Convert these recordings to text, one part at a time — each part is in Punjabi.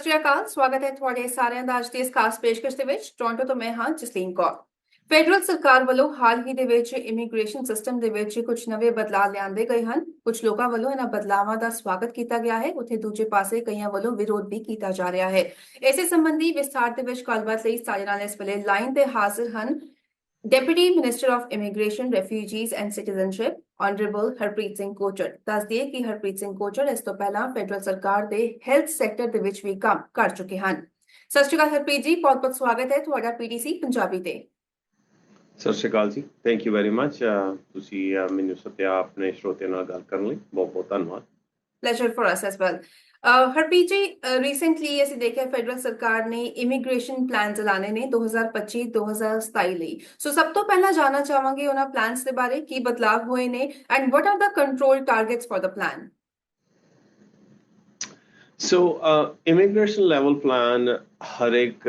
ਸ਼੍ਰੀ ਅਕਾਲ, ਸਵਾਗਤ ਹੈ ਤੁਹਾਡੇ ਸਾਰਿਆਂ ਦਾ ਅੱਜ ਦੀ ਇਸ ਖਾਸ ਪੇਸ਼ਕਸ਼ ਦੇ ਵਿੱਚ। ਟੋਰਾਂਟੋ ਤੋਂ ਮੈਂ ਹਾਂ ਜਸਲੀਨ ਕੌਰ। ਫੈਡਰਲ ਸਰਕਾਰ ਵੱਲੋਂ ਹਾਲ ਹੀ ਦੇ ਵਿੱਚ ਇਮੀਗ੍ਰੇਸ਼ਨ ਸਿਸਟਮ ਦੇ ਵਿੱਚ ਕੁਝ ਨਵੇਂ ਬਦਲਾਅ ਲਿਆਂਦੇ ਗਏ ਹਨ। ਕੁਝ ਲੋਕਾਂ ਵੱਲੋਂ ਇਹਨਾਂ ਬਦਲਾਵਾਂ ਦਾ ਸਵਾਗਤ ਕੀਤਾ ਗਿਆ ਹੈ। ਉੱਥੇ ਦੂਜੇ ਪਾਸੇ ਕਈਆਂ ਵੱਲੋਂ ਵਿਰੋਧ ਵੀ ਕੀਤਾ ਜਾ ਰਿਹਾ ਹੈ। ਇਸੇ ਸੰਬੰਧੀ ਵਿਸਥਾਰ ਦੇ ਵਿੱਚ ਗੱਲਬਾਤ ਲਈ ਸਾਡੇ ਨਾਲ ਇਸ ਵੇਲੇ ਲਾਈਨ ਤੇ ਹਾਜ਼ਰ ਹਨ। Deputy minister of immigration refugees and citizenship honourable Harpreet Singh Kochar ਦੱਸ ਦਈਏ ਕਿ ਹਰਪ੍ਰੀਤ ਸਿੰਘ ਕੋਚਰ ਇਸ ਤੋਂ ਪਹਿਲਾਂ ਫੈਡਰਲ ਸਰਕਾਰ ਦੇ ਹੈਲਥ ਸੈਕਟਰ ਦੇ ਵਿੱਚ ਵੀ ਕੰਮ ਕਰ ਚੁੱਕੇ ਹਨ ਸਤਿ ਸ਼੍ਰੀ ਅਕਾਲ ਹਰਪ੍ਰੀਤ ਜੀ ਬਹੁਤ-ਬਹੁਤ ਸਵਾਗਤ ਹੈ ਤੁਹਾਡਾ ਪੀਟੀਸੀ ਪੰਜਾਬੀ ਤੇ ਸਤਿ ਸ਼੍ਰੀ ਅਕਾਲ ਜੀ ਥੈਂਕ ਯੂ ਵੈਰੀ ਮੱਚ ਤੁਸੀਂ ਅਹ, ਮੈਨੂੰ ਸੱਦਿਆ ਆਪਣੇ ਸਰੋਤਿਆਂ ਨਾਲ ਗੱਲ ਕਰਨ ਲਈ ਬਹੁਤ ਬਹੁਤ ਧੰਨਵਾਦ pleasure for us as well. Harpreet ji recently ਅਸੀਂ ਦੇਖਿਆ ਫੈਡਰਲ ਸਰਕਾਰ ਨੇ ਇਮੀਗ੍ਰੇਸ਼ਨ ਪਲਾਨ ਐਲਾਨੇ ਨੇ 2025-2027 ਲਈ ਸੋ ਸਭ ਤੋਂ ਪਹਿਲਾਂ ਜਾਨਣਾ ਚਾਹਾਂਗੇ ਉਹਨਾਂ ਪਲਾਨਸ ਦੇ ਬਾਰੇ ਕੀ ਬਦਲਾਅ ਹੋਏ ਨੇ and what are the control targets for the plan so immigration level plan ਹਰ ਇੱਕ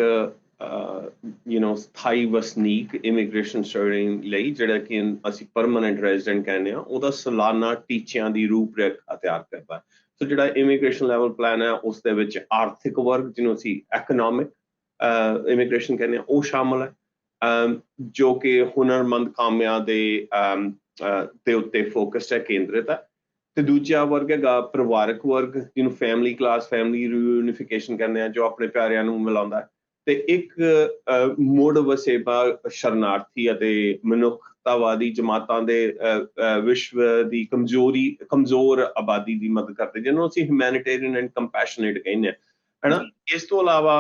ਯੂ نو ਸਥਾਈ ਵਸਨੀਕ ਇਮੀਗ੍ਰੇਸ਼ਨ ਸਰਟਿੰਗ ਲਈ ਜਿਹੜਾ ਕਿ ਅਸੀਂ ਪਰਮਨੈਂਟ ਰੈਜ਼ੀਡੈਂਟ ਕਹਿੰਦੇ ਆ ਉਹਦਾ ਸਾਲਾਨਾ ਟੀਚਿਆਂ ਦੀ ਰੂਪਰੇਖਾ ਤਿਆਰ ਕਰਦਾ ਸੋ ਜਿਹੜਾ ਇਮੀਗ੍ਰੇਸ਼ਨ ਲੈਵਲ ਪਲਾਨ ਹੈ ਉਸ ਦੇ ਵਿੱਚ ਆਰਥਿਕ ਵਰਗ ਜਿਹਨੂੰ ਅਸੀਂ ਇਕਨੋਮਿਕ ਇਮੀਗ੍ਰੇਸ਼ਨ ਕਹਿੰਦੇ ਆ ਉਹ ਸ਼ਾਮਲ ਹੈ। ਜੋ ਕਿ ਹੁਨਰਮੰਦ ਕਾਮਿਆਂ ਦੇ ਅਮ, ਉੱਤੇ ਫੋਕਸ ਹੈ ਕੇਂਦਰਿਤ ਹੈ। ਤੇ ਦੂਜਾ ਵਰਗ ਹੈਗਾ ਪਰਿਵਾਰਕ ਵਰਗ ਜਿਹਨੂੰ ਫੈਮਿਲੀ ਕਲਾਸ ਫੈਮਿਲੀ ਰਿਊਨੀਫਿਕੇਸ਼ਨ ਕਹਿੰਦੇ ਆ ਜੋ ਆਪਣੇ ਪਿਆਰਿਆਂ ਨੂੰ ਮਿਲਾਉਂਦਾ ਹੈ। ਤੇ ਇੱਕ ਅ, ਮੁੜ ਵਸੇਬਾ ਸ਼ਰਨਾਰਥੀ ਅਤੇ ਮਨੁੱਖ ਮਨੁੱਖਤਾਵਾਦੀ ਜਮਾਤਾਂ ਦੇ ਵਿਸ਼ਵ ਦੀ ਕਮਜ਼ੋਰੀ ਕਮਜ਼ੋਰ ਆਬਾਦੀ ਦੀ ਮਦਦ ਕਰਦੇ ਜਿਹਨੂੰ ਅਸੀਂ ਹਿਊਮੈਨਿਟੇਰੀਅਨ ਐਂਡ ਕੰਪੈਸ਼ਨੇਟ ਕਹਿੰਦੇ ਆ ਹੈਨਾ? ਇਸ ਤੋਂ ਇਲਾਵਾ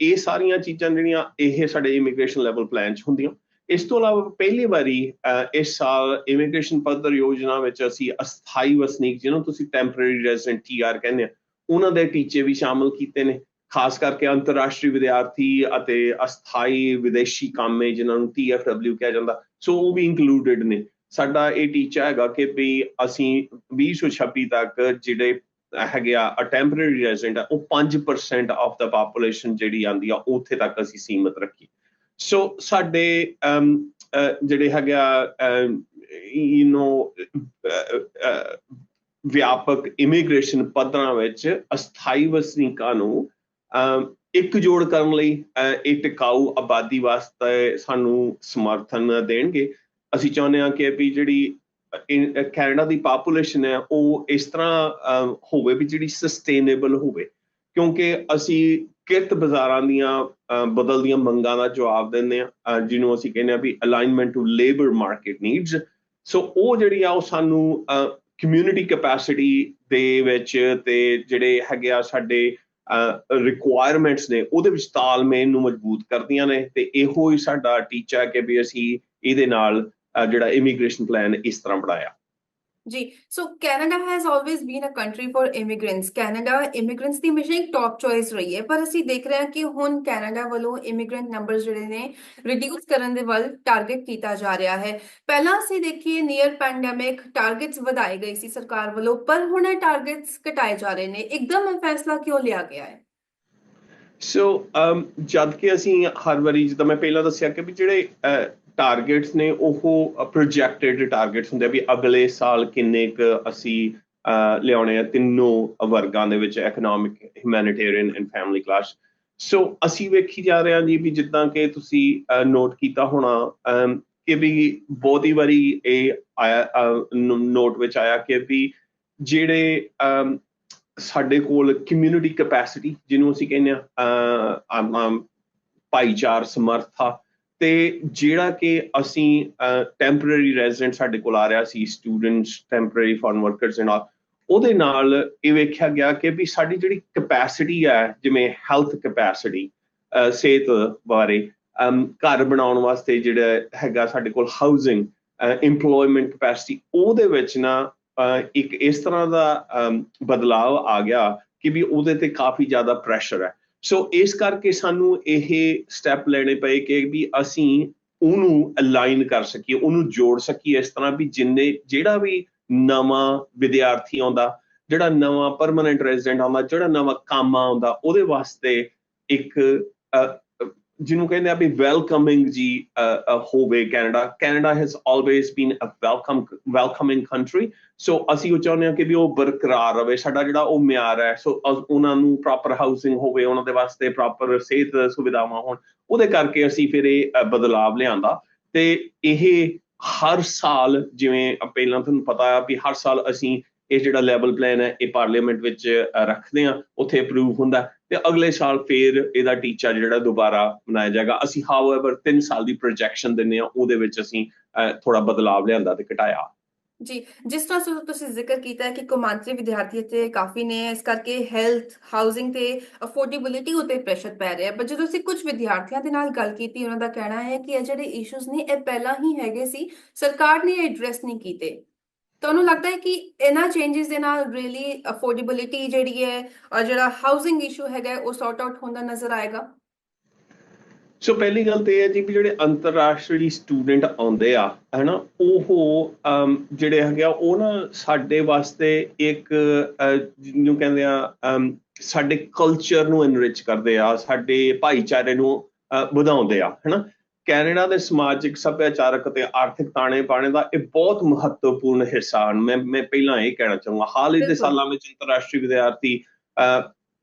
ਇਹ ਸਾਰੀਆਂ ਚੀਜ਼ਾਂ ਜਿਹੜੀਆਂ ਇਹ ਸਾਡੇ ਇਮੀਗ੍ਰੇਸ਼ਨ ਲੈਵਲ ਪਲਾਨ 'ਚ ਹੁੰਦੀਆਂ। ਇਸ ਤੋਂ ਇਲਾਵਾ ਪਹਿਲੀ ਵਾਰੀ ਇਸ ਸਾਲ ਇਮੀਗ੍ਰੇਸ਼ਨ ਪੱਧਰ ਯੋਜਨਾ ਵਿੱਚ ਅਸੀਂ ਅਸਥਾਈ ਵਸਨੀਕ ਜਿਹਨੂੰ ਤੁਸੀਂ ਟੈਂਪਰੇਰੀ ਰੈਜ਼ੀਡੈਂਟ ਟੀਆਰ ਕਹਿੰਦੇ ਆ ਉਹਨਾਂ ਦੇ ਟੀਚੇ ਵੀ ਸ਼ਾਮਲ ਕੀਤੇ ਨੇ। ਖਾਸ ਕਰਕੇ ਅੰਤਰਰਾਸ਼ਟਰੀ ਵਿਦਿਆਰਥੀ ਅਤੇ ਅਸਥਾਈ ਵਿਦੇਸ਼ੀ ਕਾਮੇ ਜਿਨ੍ਹਾਂ ਨੂੰ TFW ਕਿਹਾ ਜਾਂਦਾ ਸੋ ਉਹ ਵੀ ਇਨਕਲੂਡਡ ਨੇ। ਸਾਡਾ ਇਹ ਟੀਚਾ ਹੈਗਾ ਕਿ ਵੀ ਅਸੀਂ 2026 ਤੱਕ ਜਿਹੜੇ ਹੈਗੇ ਆ ਟੈਂਪਰੇਰੀ ਰੈਜ਼ੀਡੈਂਟ ਆ, ਉਹ 5% ਆਫ ਦਾ ਪੋਪੂਲੇਸ਼ਨ ਜਿਹੜੀ ਆਂਦੀ ਆ, ਉੱਥੇ ਤੱਕ ਅਸੀਂ ਸੀਮਤ ਰੱਖੀ। ਸੋ ਸਾਡੇ ਜਿਹੜੇ ਹੈਗਾ ਯੂ نو ਵਿਆਪਕ ਇਮੀਗ੍ਰੇਸ਼ਨ ਪੱਧਰਾਂ ਵਿੱਚ ਅਸਥਾਈ ਵਸਨੀਕਾਂ ਨੂੰ ਇੱਕ ਜੋੜ ਕਰਨ ਲਈ ਇਹ ਟਿਕਾਊ ਆਬਾਦੀ ਵਾਸਤੇ ਸਾਨੂੰ ਸਮਰਥਨ ਦੇਣਗੇ। ਅਸੀਂ ਚਾਹੁੰਦੇ ਹਾਂ ਕਿ ਵੀ ਜਿਹੜੀ ਕੈਨੇਡਾ ਦੀ ਪਾਪੂਲੇਸ਼ਨ ਹੈ, ਉਹ ਇਸ ਤਰ੍ਹਾਂ ਹੋਵੇ ਵੀ ਜਿਹੜੀ ਸਸਟੇਨੇਬਲ ਹੋਵੇ। ਕਿਉਂਕਿ ਅਸੀਂ ਕਿਰਤ ਬਾਜ਼ਾਰਾਂ ਦੀਆਂ ਬਦਲਦੀਆਂ ਮੰਗਾਂ ਦਾ ਜਵਾਬ ਦਿੰਦੇ ਆ ਜਿਹਨੂੰ ਅਸੀਂ ਕਹਿੰਦੇ ਆ ਵੀ alignment to labour market needs so ਉਹ ਜਿਹੜੀ ਆ, ਉਹ ਸਾਨੂੰ ਕਮਿਊਨਿਟੀ ਕੈਪੈਸਿਟੀ ਦੇ ਵਿੱਚ ਤੇ ਜਿਹੜੇ ਹੈਗੇ ਆ ਸਾਡੇ ਰਿਕੁਆਇਰਮੈਂਟਸ ਨੇ, ਉਹਦੇ ਵਿੱਚ ਤਾਲਮੇਲ ਨੂੰ ਮਜ਼ਬੂਤ ਕਰਦੀਆਂ ਨੇ ਤੇ ਇਹੋ ਹੀ ਸਾਡਾ ਟੀਚਾ ਕਿ ਵੀ ਅਸੀਂ ਇਹਦੇ ਨਾਲ ਜਿਹੜਾ ਇਮੀਗ੍ਰੇਸ਼ਨ ਪਲਾਨ ਇਸ ਤਰ੍ਹਾਂ ਬਣਾਇਆ। ਜੀ so Canada has always been a country for immigrants Canada immigrants ਦੀ ਹਮੇਸ਼ਾ ਇੱਕ ਟੌਪ ਚੋਇਸ ਰਹੀ ਹੈ, ਪਰ ਅਸੀਂ ਦੇਖ ਰਹੇ ਹਾਂ ਕਿ ਹੁਣ ਕੈਨੇਡਾ ਵੱਲੋਂ ਇਮੀਗ੍ਰੈਂਟ ਨੰਬਰਸ ਜਿਹੜੇ ਨੇ ਰਿਡਿਊਸ ਕਰਨ ਦੇ ਵੱਲ ਟਾਰਗੇਟ ਕੀਤਾ ਜਾ ਰਿਹਾ ਹੈ। ਪਹਿਲਾਂ ਅਸੀਂ ਦੇਖੀਏ ਨੀਅਰ ਪੈਂਡੈਮਿਕ ਟਾਰਗੇਟਸ ਵਧਾਏ ਗਏ ਸੀ ਸਰਕਾਰ ਵੱਲੋਂ, ਪਰ ਹੁਣ ਇਹ ਟਾਰਗੇਟਸ ਘਟਾਏ ਜਾ ਰਹੇ ਨੇ। ਇੱਕਦਮ ਇਹ ਫੈਸਲਾ ਕਿਉਂ ਲਿਆ ਗਿਆ ਹੈ? ਸੋ ਜਦ ਕਿ ਅਸੀਂ ਹਰ ਵਾਰੀ, ਜਿੱਦਾਂ ਮੈਂ ਪਹਿਲਾਂ ਦੱਸਿਆ ਕਿ ਵੀ ਜਿਹੜੇ ਟਾਰਗੇਟਸ ਨੇ, ਉਹ ਪ੍ਰੋਜੈਕਟਡ ਟਾਰਗੇਟਸ ਹੁੰਦੇ ਆ ਵੀ ਅਗਲੇ ਸਾਲ ਕਿੰਨੇ ਕੁ ਅਸੀਂ ਲਿਆਉਣੇ ਆ ਤਿੰਨੋਂ ਵਰਗਾਂ ਦੇ ਵਿੱਚ economic humanitarian and family class so ਅਸੀਂ ਵੇਖੀ ਜਾ ਰਹੇ ਹਾਂ ਜੀ ਵੀ ਜਿੱਦਾਂ ਕਿ ਤੁਸੀਂ ਨੋਟ ਕੀਤਾ ਹੋਣਾ ਕਿ ਵੀ ਬਹੁਤੀ ਵਾਰੀ ਇਹ ਆਇਆ ਨੋਟ ਵਿੱਚ ਆਇਆ ਕਿ ਵੀ ਜਿਹੜੇ ਸਾਡੇ ਕੋਲ ਕਮਿਊਨਿਟੀ ਕਪੈਸਿਟੀ ਜਿਹਨੂੰ ਅਸੀਂ ਕਹਿੰਦੇ ਆ ਭਾਈਚਾਰ, ਸਮਰੱਥਾ ਤੇ ਜਿਹੜਾ ਕਿ ਅਸੀਂ ਟੈਂਪਰੇਰੀ ਰੈਜ਼ੀਡੈਂਟ ਸਾਡੇ ਕੋਲ ਆ ਰਿਹਾ ਸੀ students temporary foreign workers and all ਉਹਦੇ ਨਾਲ ਇਹ ਵੇਖਿਆ ਗਿਆ ਕਿ ਵੀ ਸਾਡੀ ਜਿਹੜੀ ਕਪੈਸਿਟੀ ਹੈ ਜਿਵੇਂ ਹੈਲਥ ਕਪੈਸਿਟੀ ਸਿਹਤ ਬਾਰੇ ਘਰ ਬਣਾਉਣ ਵਾਸਤੇ ਜਿਹੜਾ ਹੈਗਾ ਸਾਡੇ ਕੋਲ ਹਾਊਸਿੰਗ EMPLOYMENT ਕਪੈਸਿਟੀ ਉਹਦੇ ਵਿੱਚ ਨਾ ਇੱਕ ਇਸ ਤਰ੍ਹਾਂ ਦਾ ਅਮ, ਬਦਲਾਵ ਆ ਗਿਆ ਕਿ ਵੀ ਉਹਦੇ ਤੇ ਕਾਫੀ ਜ਼ਿਆਦਾ ਪ੍ਰੈਸ਼ਰ ਹੈ। ਸੋ ਇਸ ਕਰਕੇ ਸਾਨੂੰ ਇਹ ਸਟੈਪ ਲੈਣੇ ਪਏ ਕਿ ਵੀ ਅਸੀਂ ਉਹਨੂੰ ਅਲਾਈਨ ਕਰ ਸਕੀਏ, ਉਹਨੂੰ ਜੋੜ ਸਕੀਏ ਇਸ ਤਰ੍ਹਾਂ ਵੀ ਜਿੰਨੇ, ਜਿਹੜਾ ਵੀ ਨਵਾਂ ਵਿਦਿਆਰਥੀ ਆਉਂਦਾ, ਜਿਹੜਾ ਨਵਾਂ ਪਰਮਨੈਂਟ ਰੈਜ਼ੀਡੈਂਟ ਆਉਂਦਾ, ਜਿਹੜਾ ਨਵਾਂ ਕੰਮ ਆਉਂਦਾ, ਉਹਦੇ ਵਾਸਤੇ ਇੱਕ ਜਿਹਨੂੰ ਕਹਿੰਦੇ ਆ ਵੀ ਵੈਲਕਮਿੰਗ ਜੀ ਹੋਵੇ Canada. Canada has always been a welcome welcoming country so ਅਸੀਂ ਉਹ ਚਾਹੁੰਦੇ ਹਾਂ ਕਿ ਵੀ ਉਹ ਬਰਕਰਾਰ ਰਵੇ। ਸਾਡਾ ਜਿਹੜਾ ਉਹ ਮਿਆਰ ਹੈ ਸੋ ਉਹਨਾਂ ਨੂੰ ਪ੍ਰੋਪਰ ਹਾਊਸਿੰਗ ਹੋਵੇ ਉਹਨਾਂ ਦੇ ਵਾਸਤੇ ਪ੍ਰੋਪਰ ਸਿਹਤ ਸੁਵਿਧਾਵਾਂ ਹੋਣ ਉਹਦੇ ਕਰਕੇ ਅਸੀਂ ਫਿਰ ਇਹ ਅ, ਬਦਲਾਵ ਲਿਆਂਦਾ। ਤੇ ਇਹ ਹਰ ਸਾਲ ਜਿਵੇਂ ਪਹਿਲਾਂ ਤੁਹਾਨੂੰ ਪਤਾ ਆ ਵੀ ਹਰ ਸਾਲ ਅਸੀਂ ਇਹ ਜਿਹੜਾ ਲੈਵਲ ਪਲਾਨ ਹੈ, ਇਹ ਪਾਰਲੀਮੈਂਟ ਵਿੱਚ ਰੱਖਦੇ ਆ ਉੱਥੇ ਅਪਰੂਵ ਹੁੰਦਾ ਤੇ ਅਗਲੇ ਸਾਲ ਫੇਰ ਇਹਦਾ ਟੀਚਾ ਜਿਹੜਾ ਦੁਬਾਰਾ ਬਣਾਇਆ ਜਾਏਗਾ। ਅਸੀਂ ਹਾਊਐਵਰ 3 ਸਾਲ ਦੀ ਪ੍ਰੋਜੈਕਸ਼ਨ ਦਿੰਨੇ ਆ ਉਹਦੇ ਵਿੱਚ ਅਸੀਂ ਥੋੜਾ ਬਦਲਾਵ ਲਿਆਂਦਾ ਤੇ ਘਟਾਇਆ। ਜੀ, ਜਿਸ ਤਰ੍ਹਾਂ ਤੁਸੀਂ ਜ਼ਿਕਰ ਕੀਤਾ ਹੈ ਕਿ ਕੌਮਾਂਤਰੀ ਵਿਦਿਆਰਥੀ ਇੱਥੇ ਕਾਫੀ ਨੇ, ਇਸ ਕਰਕੇ ਹੈਲਥ ਹਾਊਸਿੰਗ ਤੇ ਅਫੋਰਡੇਬਿਲਿਟੀ ਉਤੇ ਪ੍ਰੈਸ਼ਰ ਪੈ ਰਿਹਾ ਹੈ। ਪਰ ਜਦੋਂ ਅਸੀਂ ਕੁਝ ਵਿਦਿਆਰਥੀਆਂ ਦੇ ਨਾਲ ਗੱਲ ਕੀਤੀ, ਉਹਨਾਂ ਦਾ ਕਹਿਣਾ ਹੈ ਕਿ ਇਹ ਜਿਹੜੇ ਇਸ਼ੂਜ਼ ਨੇ, ਇਹ ਪਹਿਲਾਂ ਹੀ ਹੈਗੇ ਸੀ, ਸਰਕਾਰ ਨੇ ਐਡਰੈਸ ਨਹੀਂ ਕੀਤੇ। ਤੁਹਾਨੂੰ ਲੱਗਦਾ ਹੈ ਕਿ ਇਹਨਾਂ ਚੇਂजेस ਦੇ ਨਾਲ ਰੀਲੀ ਅਫੋਰਡੇਬਿਲਿਟੀ ਜਿਹੜੀ ਹੈ ਔਰ ਜਿਹੜਾ ਹਾਊਸਿੰਗ ਇਸ਼ੂ ਹੈਗਾ ਉਹ ਸੌਰਟ ਆਊਟ ਹੁੰਦਾ ਨਜ਼ਰ ਆਏਗਾ? ਸੋ ਪਹਿਲੀ ਗੱਲ ਤੇ ਇਹ ਹੈ ਜੀ ਵੀ ਜਿਹੜੇ ਅੰਤਰਰਾਸ਼ਟਰੀ ਸਟੂਡੈਂਟ ਆਉਂਦੇ ਆ, ਹਨਾ, ਉਹ ਜਿਹੜੇ ਹੈਗੇ ਆ, ਉਹ ਨਾ ਸਾਡੇ ਵਾਸਤੇ ਇੱਕ ਜਿਹਨੂੰ ਕਹਿੰਦੇ ਆ ਸਾਡੇ ਕਲਚਰ ਨੂੰ ਐਨਰਿਚ ਕਰਦੇ ਆ, ਸਾਡੇ ਭਾਈਚਾਰੇ ਨੂੰ ਵਧਾਉਂਦੇ ਆ, ਹਨਾ। ਕੈਨੇਡਾ ਦੇ ਸਮਾਜਿਕ ਸੱਭਿਆਚਾਰਕ ਅਤੇ ਆਰਥਿਕ ਤਾਣੇ ਬਾਣੇ ਦਾ ਇਹ ਬਹੁਤ ਮਹੱਤਵਪੂਰਨ ਹਿੱਸਾ ਹਨ ਮੈਂ ਮੈਂ ਪਹਿਲਾਂ ਇਹ ਕਹਿਣਾ ਚਾਹੂੰਗਾ ਹਾਲ ਹੀ ਦੇ। ਸਾਲਾਂ ਵਿੱਚ ਅੰਤਰਰਾਸ਼ਟਰੀ ਵਿਦਿਆਰਥੀ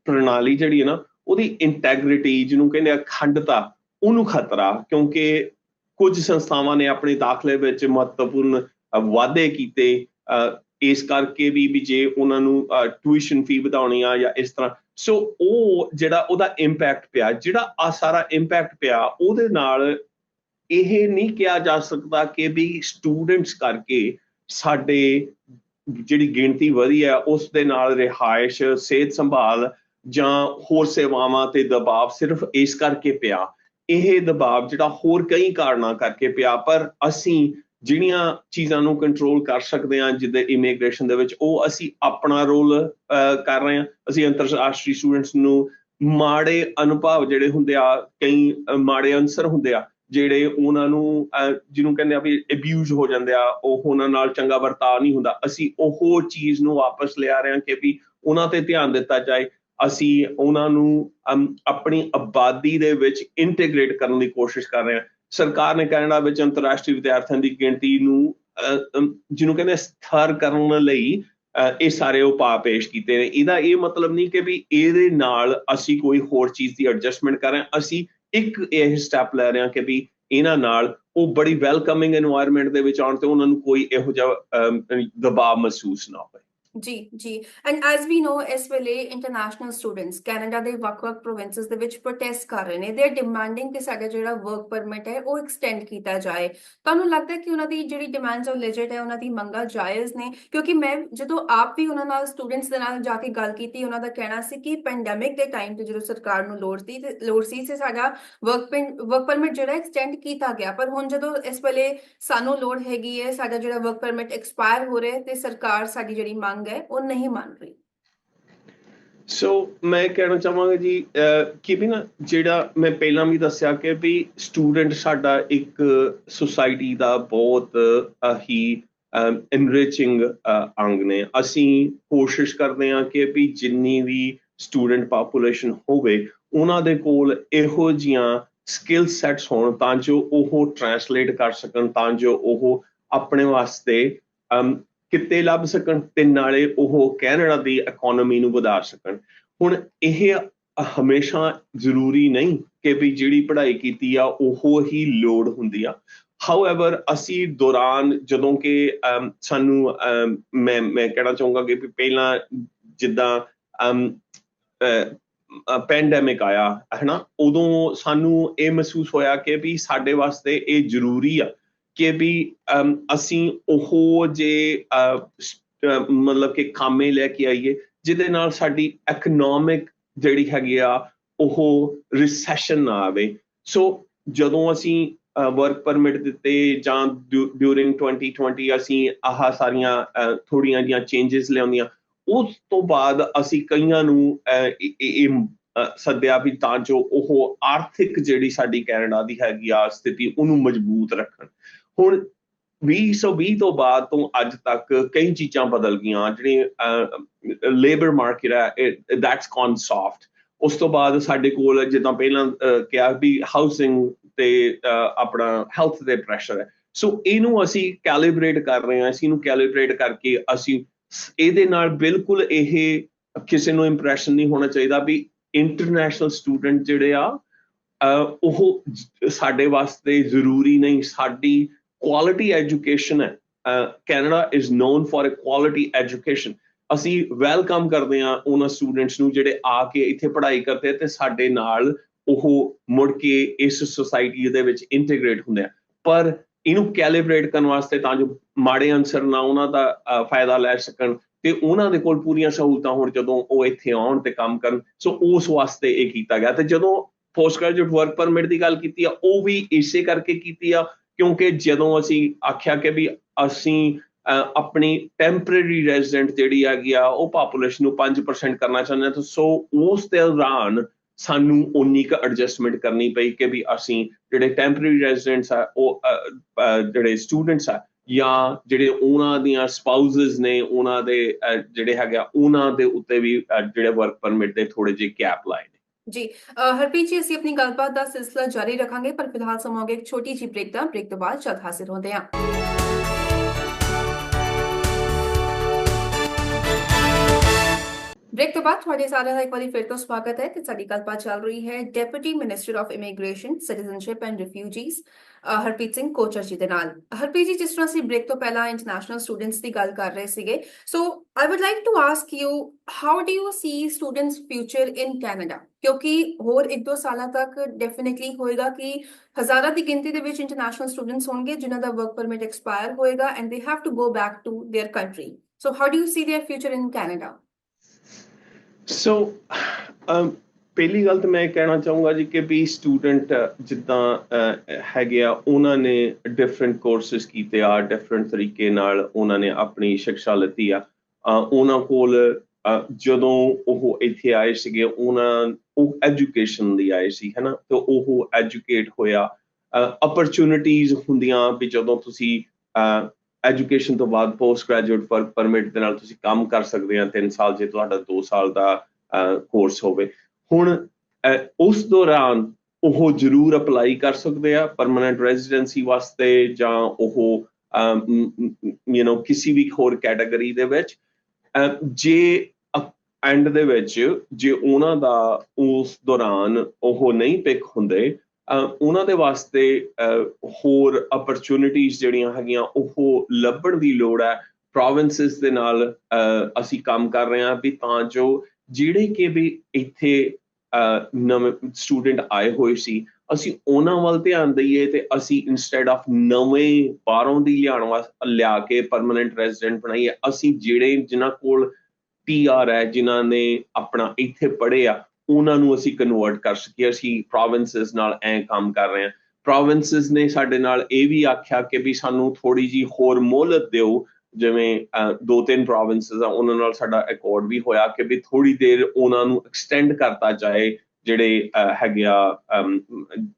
ਪ੍ਰਣਾਲੀ ਜਿਹੜੀ ਹੈ ਨਾ ਉਹਦੀ ਇੰਟੈਗ੍ਰਿਟੀ ਜਿਹਨੂੰ ਕਹਿੰਦੇ ਆ ਅਖੰਡਤਾ ਉਹਨੂੰ ਖਤਰਾ ਕਿਉਂਕਿ ਕੁਝ ਸੰਸਥਾਵਾਂ ਨੇ ਆਪਣੇ ਦਾਖਲੇ ਵਿੱਚ ਮਹੱਤਵਪੂਰਨ ਵਾਅਦੇ ਕੀਤੇ ਇਸ ਕਰਕੇ ਵੀ ਵੀ ਜੇ ਉਹਨਾਂ ਨੂੰ ਟਿਊਸ਼ਨ ਫੀ ਵਧਾਉਣੀ ਆ ਜਾਂ ਇਸ ਤਰ੍ਹਾਂ ਸੋ ਉਹ ਜਿਹੜਾ ਉਹਦਾ ਇੰਪੈਕਟ ਪਿਆ ਜਿਹੜਾ ਆ ਸਾਰਾ ਇੰਪੈਕਟ ਪਿਆ ਉਹਦੇ ਨਾਲ ਇਹ ਨਹੀਂ ਕਿਹਾ ਜਾ ਸਕਦਾ ਕਿ ਵੀ ਸਟੂਡੈਂਟਸ ਕਰਕੇ ਸਾਡੇ ਜਿਹੜੀ ਗਿਣਤੀ ਵਧੀ ਹੈ, ਉਸ ਦੇ ਨਾਲ ਰਿਹਾਇਸ਼, ਸਿਹਤ ਸੰਭਾਲ ਜਾਂ ਹੋਰ ਸੇਵਾਵਾਂ ਤੇ ਦਬਾਅ ਸਿਰਫ ਇਸ ਕਰਕੇ ਪਿਆ। ਇਹ ਦਬਾਅ ਜਿਹੜਾ ਹੋਰ ਕਈ ਕਾਰਨਾਂ ਕਰਕੇ ਪਿਆ, ਪਰ ਅਸੀਂ ਜਿਹੜੀਆਂ ਚੀਜ਼ਾਂ ਨੂੰ ਕੰਟਰੋਲ ਕਰ ਸਕਦੇ ਹਾਂ, ਜਿੱਦਾਂ ਇਮੀਗ੍ਰੇਸ਼ਨ ਦੇ ਵਿੱਚ, ਉਹ ਅਸੀਂ ਆਪਣਾ ਰੋਲ ਕਰ ਰਹੇ ਹਾਂ। ਅਸੀਂ ਅੰਤਰਰਾਸ਼ਟਰੀ ਸਟੂਡੈਂਟਸ ਨੂੰ ਮਾੜੇ ਅਨੁਭਵ ਜਿਹੜੇ ਹੁੰਦੇ ਆ, ਕਈ ਮਾੜੇ ਅਨਸਰ ਹੁੰਦੇ ਆ ਜਿਹੜੇ ਉਹਨਾਂ ਨੂੰ ਜਿਹਨੂੰ ਕਹਿੰਦੇ ਆ ਵੀ ਅਬਿਊਜ਼ ਹੋ ਜਾਂਦੇ ਆ ਉਹ ਉਹਨਾਂ ਨਾਲ ਚੰਗਾ ਵਰਤਾਅ ਨਹੀਂ ਹੁੰਦਾ। ਅਸੀਂ ਉਹ ਚੀਜ਼ ਨੂੰ ਵਾਪਸ ਲਿਆ ਰਹੇ ਹਾਂ ਕਿ ਵੀ ਉਹਨਾਂ ਤੇ ਧਿਆਨ ਦਿੱਤਾ ਜਾਏ। ਅਸੀਂ ਉਹਨਾਂ ਨੂੰ ਆਪਣੀ ਆਬਾਦੀ ਦੇ ਵਿੱਚ ਇੰਟੀਗ੍ਰੇਟ ਕਰਨ ਦੀ ਕੋਸ਼ਿਸ਼ ਕਰ ਰਹੇ ਹਾਂ। ਸਰਕਾਰ ਨੇ ਕੈਨੇਡਾ ਵਿੱਚ ਅੰਤਰਰਾਸ਼ਟਰੀ ਵਿਦਿਆਰਥੀਆਂ ਦੀ ਗਿਣਤੀ ਨੂੰ ਅ, ਜਿਹਨੂੰ ਕਹਿੰਦੇ ਸਥਰ ਕਰਨ ਲਈ ਅ, ਇਹ ਸਾਰੇ ਉਪਾਅ ਪੇਸ਼ ਕੀਤੇ ਨੇ। ਇਹਦਾ ਇਹ ਮਤਲਬ ਨਹੀਂ ਕਿ ਵੀ ਇਹਦੇ ਨਾਲ ਅਸੀਂ ਕੋਈ ਹੋਰ ਚੀਜ਼ ਦੀ ਐਡਜਸਟਮੈਂਟ ਕਰ ਰਹੇ ਹਾਂ। ਅਸੀਂ ਇੱਕ ਇਹ ਸਟੈਪ ਲੈ ਰਹੇ ਹਾਂ ਕਿ ਵੀ ਇਹਨਾਂ ਨਾਲ ਉਹ ਬੜੀ ਵੈਲਕਮਿੰਗ এনवायरमेंट ਦੇ ਵਿੱਚ ਆਉਣ ਤੇ ਉਹਨਾਂ ਨੂੰ ਕੋਈ ਇਹੋ ਜਿਹਾ ਦਬਾਅ ਮਹਿਸੂਸ ਨਾ ਹੋਵੇ ਜੀ ਜੀ। ਐਂਡ ਐਸ ਵੀ ਨੋ ਇਸ ਵੇਲੇ ਇੰਟਰਨੈਸ਼ਨਲ ਸਟੂਡੈਂਟਸ ਕੈਨੇਡਾ ਦੇ ਵੱਖ-ਵੱਖ ਪ੍ਰੋਵਿੰਸਸ ਦੇ ਵਿੱਚ ਪ੍ਰੋਟੈਸਟ ਕਰ ਰਹੇ ਨੇ। ਦੇ ਆਰ ਡਿਮਾਂਡਿੰਗ ਕਿ ਸਾਡਾ ਜਿਹੜਾ ਵਰਕ ਪਰਮਿਟ ਹੈ, ਉਹ ਐਕਸਟੈਂਡ ਕੀਤਾ ਜਾਏ। ਤੁਹਾਨੂੰ ਲੱਗਦਾ ਹੈ ਕਿ ਉਹਨਾਂ ਦੀ ਜਿਹੜੀ ਡਿਮਾਂਡਸ ਉਹ ਲੈਜਿਟ ਹੈ, ਉਹਨਾਂ ਦੀ ਮੰਗਾਂ ਜਾਇਜ਼ ਨੇ? ਕਿਉਂਕਿ ਮੈਂ ਜਦੋਂ ਆਪ ਵੀ ਉਹਨਾਂ ਨਾਲ ਸਟੂਡੈਂਟਸ ਦੇ ਨਾਲ ਜਾ ਕੇ ਗੱਲ ਕੀਤੀ, ਉਹਨਾਂ ਦਾ ਕਹਿਣਾ ਸੀ ਕਿ ਪੈਂਡੈਮਿਕ ਦੇ ਟਾਈਮ ਤੇ ਜਦੋਂ ਸਰਕਾਰ ਨੂੰ ਲੋੜ ਸੀ, ਤੇ ਲੋੜ ਸੀ ਤੇ ਸਾਡਾ ਵਰਕ ਵਰਕ ਪਰਮਿਟ ਜਿਹੜਾ ਐਕਸਟੈਂਡ ਕੀਤਾ ਗਿਆ। ਪਰ ਹੁਣ ਜਦੋਂ ਇਸ ਵੇਲੇ ਸਾਨੂੰ ਲੋੜ ਹੈਗੀ ਹੈ, ਸਾਡਾ ਜਿਹੜਾ ਵਰਕ ਪਰਮਿਟ ਐਕਸਪਾਇਰ ਹੋ ਰਿਹਾ ਤੇ ਸਰਕਾਰ ਸਾਡੀ ਜਿਹੜੀ ਮੰਗ ਹੈ ਉਹ ਨਹੀਂ ਮੰਨ ਰਹੀ। ਸੋ ਮੈਂ ਕਹਿਣਾ ਚਾਹਾਂਗਾ ਜੀ ਕਿ ਵੀ ਨਾ ਜਿਹੜਾ ਮੈਂ ਪਹਿਲਾਂ ਵੀ ਦੱਸਿਆ ਕਿ ਵੀ ਸਟੂਡੈਂਟ ਸਾਡਾ ਇੱਕ ਸੁਸਾਇਟੀ ਦਾ ਬਹੁਤ ਹੀ ਐਨਰਿਚਿੰਗ ਅੰਗ ਨੇ। ਅਸੀਂ ਕੋਸ਼ਿਸ਼ ਕਰਦੇ ਹਾਂ ਕਿ ਵੀ ਜਿੰਨੀ ਵੀ ਸਟੂਡੈਂਟ ਪਾਪੂਲੇਸ਼ਨ ਹੋਵੇ, ਉਹਨਾਂ ਦੇ ਕੋਲ ਇਹੋ ਜੀਆਂ ਸਕਿੱਲ ਸੈਟਸ ਹੋਣ ਤਾਂ ਜੋ ਉਹ ਟ੍ਰਾਂਸਲੇਟ ਕਰ ਸਕਣ, ਤਾਂ ਜੋ ਉਹ ਆਪਣੇ ਵਾਸਤੇ ਕਿੱਤੇ ਲੱਭ ਸਕਣ ਤੇ ਨਾਲੇ ਉਹ ਕੈਨੇਡਾ ਦੀ ਇਕਨੋਮੀ ਨੂੰ ਵਧਾ ਸਕਣ। ਹੁਣ ਇਹ ਹਮੇਸ਼ਾ ਜ਼ਰੂਰੀ ਨਹੀਂ ਕਿ ਵੀ ਜਿਹੜੀ ਪੜ੍ਹਾਈ ਕੀਤੀ ਆ ਉਹ ਹੀ ਲੋੜ ਹੁੰਦੀ ਆ। ਹਾਊਐਵਰ ਅਸੀਂ ਦੌਰਾਨ ਜਦੋਂ ਕਿ ਸਾਨੂੰ ਅਮ, ਮੈਂ ਮੈਂ ਕਹਿਣਾ ਚਾਹੂੰਗਾ ਕਿ ਵੀ ਪਹਿਲਾਂ ਜਿੱਦਾਂ ਪੈਂਡੈਮਿਕ ਆਇਆ ਹੈ ਨਾ ਉਦੋਂ ਸਾਨੂੰ ਇਹ ਮਹਿਸੂਸ ਹੋਇਆ ਕਿ ਵੀ ਸਾਡੇ ਵਾਸਤੇ ਇਹ ਜ਼ਰੂਰੀ ਆ। ਕਿ ਵੀ ਅਸੀਂ ਉਹ ਜੇ ਮਤਲਬ ਕਿ ਖਾਮੇ ਲੈ ਕੇ ਆਈਏ, ਜਿਹਦੇ ਨਾਲ ਸਾਡੀ ਇਕਨੋਮਿਕ ਜਿਹੜੀ ਹੈਗੀ ਆ, ਉਹ ਰਿਸੈਸ਼ਨ ਨਾ ਆਵੇ। ਸੋ ਜਦੋਂ ਅਸੀਂ ਵਰਕ ਪਰਮਿਟ ਦਿੱਤੇ ਜਾਂ ਡਿਊਰਿੰਗ 2020 ਅਸੀਂ ਆਹ ਸਾਰੀਆਂ ਥੋੜੀਆਂ ਜੀਆਂ ਚੇਂजेस ਲਿਆਉਂਦੀਆਂ, ਉਸ ਤੋਂ ਬਾਅਦ ਅਸੀਂ ਕਈਆਂ ਨੂੰ ਇਹ- ਸੱਦਿਆ ਵੀ ਤਾਂ ਜੋ ਉਹ ਆਰਥਿਕ ਜਿਹੜੀ ਸਾਡੀ ਕੈਨੇਡਾ ਦੀ ਹੈਗੀ ਆ ਸਥਿਤੀ, ਉਹਨੂੰ ਮਜ਼ਬੂਤ ਰੱਖਣ। ਹੁਣ 2020 ਤੋਂ ਬਾਅਦ ਤੋਂ ਅੱਜ ਤੱਕ ਕਈ ਚੀਜ਼ਾਂ ਬਦਲ ਗਈਆਂ ਜਿਹੜੀ ਲੇਬਰ ਮਾਰਕੀਟ ਹੈ ਦੈਟਸ ਗੋਨ ਸੌਫਟ ਉਸ ਤੋਂ ਬਾਅਦ ਸਾਡੇ ਕੋਲ ਜਿੱਦਾਂ ਪਹਿਲਾਂ ਕਿਹਾ ਵੀ ਹਾਊਸਿੰਗ ਤੇ ਆਪਣਾ ਹੈਲਥ ਦੇ ਪ੍ਰੈਸ਼ਰ ਹੈ। ਸੋ ਇਹਨੂੰ ਅਸੀਂ ਕੈਲੀਬ੍ਰੇਟ ਕਰ ਰਹੇ ਹਾਂ, ਅਸੀਂ ਇਹਨੂੰ ਕੈਲੀਬ੍ਰੇਟ ਕਰਕੇ ਅਸੀਂ ਇਹਦੇ ਨਾਲ ਬਿਲਕੁਲ ਇਹ ਕਿਸੇ ਨੂੰ ਇੰਪ੍ਰੈਸ਼ਨ ਨਹੀਂ ਹੋਣਾ ਚਾਹੀਦਾ ਵੀ ਇੰਟਰਨੈਸ਼ਨਲ ਸਟੂਡੈਂਟ ਜਿਹੜੇ ਆ ਉਹ ਸਾਡੇ ਵਾਸਤੇ ਜ਼ਰੂਰੀ ਨਹੀਂ, ਸਾਡੀ ਕੁਆਲਿਟੀ ਐਜੂਕੇਸ਼ਨ ਹੈ Canada is known for a quality education ਅਸੀਂ ਵੈਲਕਮ ਕਰਦੇ ਹਾਂ ਉਹਨਾਂ ਸਟੂਡੈਂਟਸ ਨੂੰ ਜਿਹੜੇ ਆ ਕੇ ਇੱਥੇ ਪੜ੍ਹਾਈ ਕਰਦੇ ਆ ਤੇ ਸਾਡੇ ਨਾਲ ਉਹ ਮੁੜ ਕੇ ਇਸ ਸੁਸਾਇਟੀ ਦੇ ਵਿੱਚ ਇੰਟੀਗ੍ਰੇਟ ਹੁੰਦੇ ਆ। ਪਰ ਇਹਨੂੰ ਕੈਲੀਬ੍ਰੇਟ ਕਰਨ ਵਾਸਤੇ ਤਾਂ ਜੋ ਮਾੜੇ ਅਨਸਰ ਨਾ ਉਹਨਾਂ ਦਾ ਫਾਇਦਾ ਲੈ ਸਕਣ ਤੇ ਉਹਨਾਂ ਦੇ ਕੋਲ ਪੂਰੀਆਂ ਸਹੂਲਤਾਂ ਹੋਣ ਜਦੋਂ ਉਹ ਇੱਥੇ ਆਉਣ ਤੇ ਕੰਮ ਕਰਨ। ਸੋ ਉਸ ਵਾਸਤੇ ਇਹ ਕੀਤਾ ਗਿਆ ਤੇ ਜਦੋਂ ਪੋਸਟ ਗ੍ਰੈਜੂਏਟ ਵਰਕ ਪਰਮਿਟ ਦੀ ਗੱਲ ਕੀਤੀ ਆ, ਉਹ ਵੀ ਇਸੇ ਕਰਕੇ ਕੀਤੀ ਆ ਕਿਉਂਕਿ ਜਦੋਂ ਅਸੀਂ ਆਖਿਆ ਕਿ ਵੀ ਅਸੀਂ ਆਪਣੀ ਟੈਂਪਰੇਰੀ ਰੈਜ਼ੀਡੈਂਟ ਜਿਹੜੀ ਹੈਗੀ ਆ, ਉਹ ਪਾਪੂਲੇਸ਼ਨ ਨੂੰ 5% ਕਰਨਾ ਚਾਹੁੰਦੇ ਹਾਂ, ਤਾਂ ਸੋ ਉਸ ਦੇ ਦੌਰਾਨ ਸਾਨੂੰ ਉਨੀ ਕੁ ਐਡਜਸਟਮੈਂਟ ਕਰਨੀ ਪਈ ਕਿ ਵੀ ਅਸੀਂ ਜਿਹੜੇ ਟੈਂਪਰੇਰੀ ਰੈਜ਼ੀਡੈਂਟਸ ਆ, ਉਹ ਜਿਹੜੇ ਸਟੂਡੈਂਟਸ ਆ, ਜਾਂ ਜਿਹੜੇ ਉਹਨਾਂ ਦੀਆਂ ਸਪਾਊਸਸ ਨੇ, ਉਹਨਾਂ ਦੇ ਜਿਹੜੇ ਹੈਗੇ ਆ, ਉਹਨਾਂ ਦੇ ਉੱਤੇ ਵੀ ਜਿਹੜੇ ਵਰਕ ਪਰਮਿਟ ਦੇ ਥੋੜੇ ਜਿਹੇ ਕੈਪ ਲਾਏ। ਨੇ ਜੀ ਅ, ਹਰਪ੍ਰੀਤ ਜੀ ਅਸੀਂ ਆਪਣੀ ਗੱਲਬਾਤ ਦਾ ਸਿਲਸਿਲਾ ਜਾਰੀ ਰੱਖਾਂਗੇ ਪਰ ਫਿਲਹਾਲ ਸਮਾਂਗੇ ਇੱਕ ਛੋਟੀ ਜਿਹੀ ਬ੍ਰੇਕ ਦਾ ਬ੍ਰੇਕ ਤੋਂ ਬਾਅਦ ਜਲਦ ਹਾਜ਼ਰ ਹੁੰਦੇ ਹਾਂ ਬ੍ਰੇਕ ਤੋਂ ਬਾਅਦ ਤੁਹਾਡੇ ਸਾਰਿਆਂ ਦਾ ਇੱਕ ਵਾਰੀ ਫਿਰ ਤੋਂ ਸਵਾਗਤ ਹੈ ਤੇ ਸਾਡੀ ਗੱਲਬਾਤ ਚੱਲ ਰਹੀ ਹੈ deputy minister of immigration citizenship and refugees Harpreet Singh Kochar ji ਦੇ ਨਾਲ ਹਰਪ੍ਰੀਤ ਜੀ ਜਿਸ ਤਰ੍ਹਾਂ ਅਸੀਂ ਬ੍ਰੇਕ ਤੋਂ ਪਹਿਲਾਂ ਇੰਟਰਨੈਸ਼ਨਲ ਸਟੂਡੈਂਟਸ ਦੀ ਗੱਲ ਕਰ ਰਹੇ ਸੀਗੇ so I would like to ask you how do you see students future in Canada ਕਿਉਂਕਿ ਹੋਰ ਇੱਕ ਦੋ ਸਾਲਾਂ ਤੱਕ ਡੈਫੀਨਿਟਲੀ ਹੋਏਗਾ ਕਿ ਹਜ਼ਾਰਾਂ ਦੀ ਗਿਣਤੀ ਦੇ ਵਿੱਚ ਇੰਟਰਨੈਸ਼ਨਲ ਸਟੂਡੈਂਟਸ ਹੋਣਗੇ ਜਿਨ੍ਹਾਂ ਦਾ ਵਰਕ ਪਰਮਿਟ ਐਕਸਪਾਇਰ ਹੋਏਗਾ and they have to go back to their country so how do you see their future in Canada so ਪਹਿਲੀ ਗੱਲ ਤਾਂ ਮੈਂ ਇਹ ਕਹਿਣਾ ਚਾਹੂੰਗਾ ਜੀ ਕਿ ਵੀ ਸਟੂਡੈਂਟ ਜਿੱਦਾਂ ਹੈਗੇ ਆ, ਉਹਨਾਂ ਨੇ ਡਿਫਰੈਂਟ ਕੋਰਸਸ ਕੀਤੇ ਆ ਡਿਫਰੈਂਟ ਤਰੀਕੇ ਨਾਲ ਉਹਨਾਂ ਨੇ ਆਪਣੀ ਸਿੱਖਿਆ ਲਿੱਤੀ ਆ। ਉਹਨਾਂ ਕੋਲ ਜਦੋਂ ਉਹ ਇੱਥੇ ਆਏ ਸੀਗੇ, ਉਹਨਾਂ, ਉਹ ਐਜੂਕੇਸ਼ਨ ਲਈ ਆਏ ਸੀ, ਹੈਨਾ? ਤੇ ਉਹ ਐਜੂਕੇਟ ਹੋਇਆ। ਅਪਰਚੂਨਿਟੀਜ਼ ਹੁੰਦੀਆਂ ਵੀ ਜਦੋਂ ਤੁਸੀਂ ਐਜੂਕੇਸ਼ਨ ਤੋਂ ਬਾਅਦ ਪੋਸਟ ਗ੍ਰੈਜੂਏਟ ਵਰਕ ਪਰਮਿਟ ਦੇ ਨਾਲ ਤੁਸੀਂ ਕੰਮ ਕਰ ਸਕਦੇ ਆ 3 ਸਾਲ ਜੇ ਤੁਹਾਡਾ 2 ਸਾਲ ਦਾ ਕੋਰਸ ਹੋਵੇ। ਹੁਣ ਉਸ ਦੌਰਾਨ ਉਹ ਜ਼ਰੂਰ ਅਪਲਾਈ ਕਰ ਸਕਦੇ ਆ ਪਰਮਨੈਂਟ ਰੈਜ਼ੀਡੈਂਸੀ ਵਾਸਤੇ ਜਾਂ ਉਹ ਯੂ نو ਕਿਸੇ ਵੀ ਹੋਰ ਕੈਟਾਗਰੀ ਦੇ ਵਿੱਚ। ਜੇ ਐਂਡ ਦੇ ਵਿੱਚ, ਜੇ ਉਹਨਾਂ ਦਾ ਉਸ ਦੌਰਾਨ ਉਹ ਨਹੀਂ ਪਿਕ ਹੁੰਦੇ ਉਹਨਾਂ ਦੇ ਵਾਸਤੇ ਹੋਰ ਅਪਰਚੂਨਿਟੀਜ਼ ਜਿਹੜੀਆਂ ਹੈਗੀਆਂ, ਉਹ ਲੱਭਣ ਦੀ ਲੋੜ ਹੈ। ਪ੍ਰੋਵਿੰਸਸ ਦੇ ਨਾਲ ਅਸੀਂ ਕੰਮ ਕਰ ਰਹੇ ਹਾਂ ਵੀ ਤਾਂ ਜੋ ਜਿਹੜੇ ਕਿ ਵੀ ਇੱਥੇ ਨਵੇਂ ਸਟੂਡੈਂਟ ਆਏ ਹੋਏ ਸੀ, ਅਸੀਂ ਉਹਨਾਂ ਵੱਲ ਧਿਆਨ ਦਈਏ ਤੇ ਅਸੀਂ ਇਨਸਟੈਡ ਆਫ ਨਵੇਂ ਬਾਹਰੋਂ ਦੀ ਲਿਆਉਣ ਵਾਸਤੇ ਲਿਆ ਕੇ ਪਰਮਨੈਂਟ ਰੈਜ਼ੀਡੈਂਟ ਬਣਾਈਏ, ਅਸੀਂ ਜਿਹੜੇ ਜਿਨ੍ਹਾਂ ਕੋਲ ਪੀਆਰ ਹੈ, ਜਿਨ੍ਹਾਂ ਨੇ ਆਪਣਾ ਇੱਥੇ ਪੜ੍ਹੇ ਆ, ਉਹਨਾਂ ਨੂੰ ਅਸੀਂ ਕਨਵਰਟ ਕਰ ਸਕੀਏ, ਅਸੀਂ ਪ੍ਰੋਵਿੰਸਸ ਨਾਲ ਐ ਕੰਮ ਕਰ ਰਹੇ ਹਾਂ। ਪ੍ਰੋਵਿੰਸਸ ਨੇ ਸਾਡੇ ਨਾਲ ਇਹ ਵੀ ਆਖਿਆ ਕਿ ਵੀ ਸਾਨੂੰ ਥੋੜੀ ਜੀ ਹੋਰ ਮੋਹਲਤ ਦਿਓ ਜਿਵੇਂ ਦੋ ਤਿੰਨ ਪ੍ਰੋਵਿੰਸਸ ਆ ਉਹਨਾਂ ਨਾਲ ਅਕਾਰਡ ਅਕੋਰਡ ਵੀ ਹੋਇਆ ਕਿ ਵੀ ਥੋੜੀ ਦੇਰ ਉਹਨਾਂ ਨੂੰ ਐਕਸਟੈਂਡ ਕਰਤਾ ਜਾਏ ਜਿਹੜੇ ਹੈਗੇ ਆ